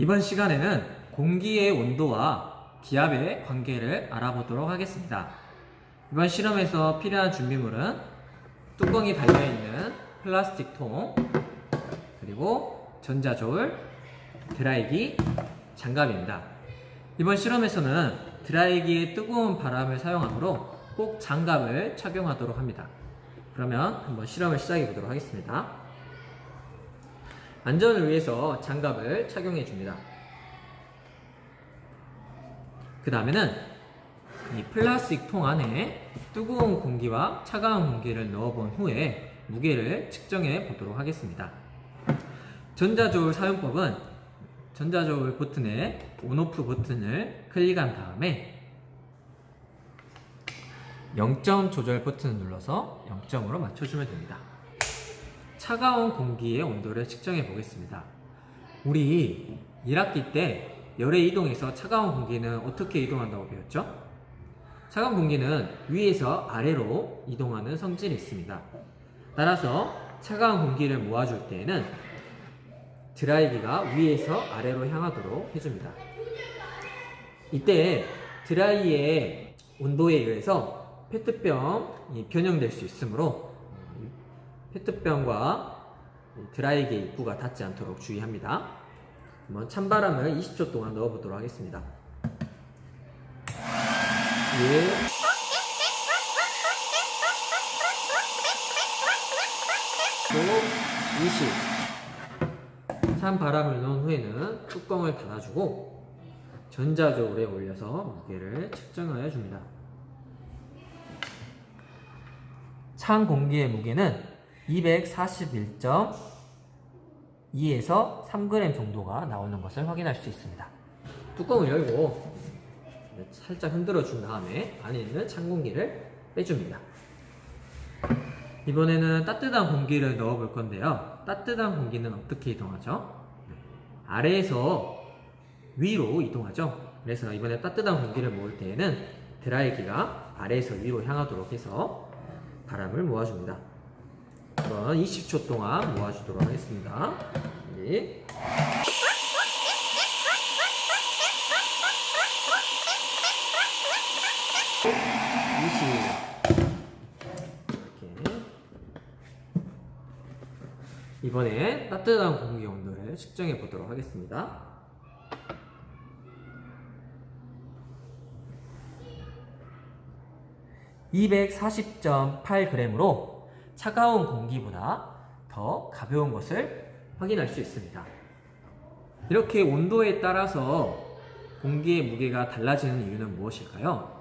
이번 시간에는 공기의 온도와 기압의 관계를 알아보도록 하겠습니다. 이번 실험에서 필요한 준비물은 뚜껑이 달려있는 플라스틱 통, 그리고 전자저울, 드라이기, 장갑입니다. 이번 실험에서는 드라이기의 뜨거운 바람을 사용하므로 꼭 장갑을 착용하도록 합니다. 그러면 한번 실험을 시작해 보도록 하겠습니다. 안전을 위해서 장갑을 착용해 줍니다. 그 다음에는 이 플라스틱 통 안에 뜨거운 공기와 차가운 공기를 넣어 본 후에 무게를 측정해 보도록 하겠습니다. 전자저울 사용법은 전자저울 버튼의 온오프 버튼을 클릭한 다음에 0점 조절 버튼을 눌러서 0점으로 맞춰주면 됩니다. 차가운 공기의 온도를 측정해 보겠습니다. 우리 1학기 때 열의 이동에서 차가운 공기는 어떻게 이동한다고 배웠죠? 차가운 공기는 위에서 아래로 이동하는 성질이 있습니다. 따라서 차가운 공기를 모아줄 때에는 드라이기가 위에서 아래로 향하도록 해줍니다. 이때 드라이의 온도에 의해서 페트병이 변형될 수 있으므로 이 페트병과 이 드라이기의 입구가 닿지 않도록 주의합니다. 한번 찬바람을 20초 동안 넣어보도록 하겠습니다. 예. 또 20. 찬 바람을 넣은 후에는 뚜껑을 닫아주고 전자저울에 올려서 무게를 측정하여 줍니다. 찬 공기의 무게는 241.2에서 3g 정도가 나오는 것을 확인할 수 있습니다. 뚜껑을 열고 살짝 흔들어 준 다음에 안에 있는 찬 공기를 빼줍니다. 이번에는 따뜻한 공기를 넣어 볼 건데요. 따뜻한 공기는 어떻게 이동하죠? 네. 아래에서 위로 이동하죠. 그래서 이번에 따뜻한 공기를 모을 때에는 드라이기가 아래에서 위로 향하도록 해서 바람을 모아줍니다. 그럼 20초 동안 모아주도록 하겠습니다. 네. 이렇게 이번에 따뜻한 공기 온도를 측정해 보도록 하겠습니다. (240.8g으로) 차가운 공기보다 더 가벼운 것을 확인할 수 있습니다. 이렇게 온도에 따라서 공기의 무게가 달라지는 이유는 무엇일까요?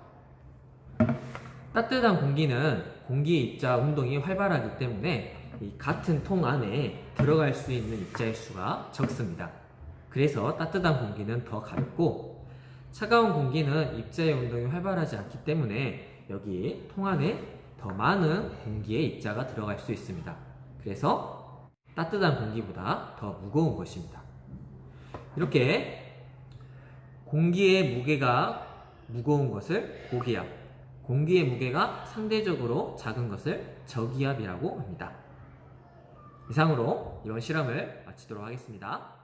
따뜻한 공기는 공기 입자 운동이 활발하기 때문에 이 같은 통 안에 들어갈 수 있는 입자의 수가 적습니다. 그래서 따뜻한 공기는 더 가볍고 차가운 공기는 입자의 운동이 활발하지 않기 때문에 여기 통 안에 더 많은 공기의 입자가 들어갈 수 있습니다. 그래서 따뜻한 공기보다 더 무거운 것입니다. 이렇게 공기의 무게가 무거운 것을 고기압, 공기의 무게가 상대적으로 작은 것을 저기압이라고 합니다. 이상으로 이번 실험을 마치도록 하겠습니다.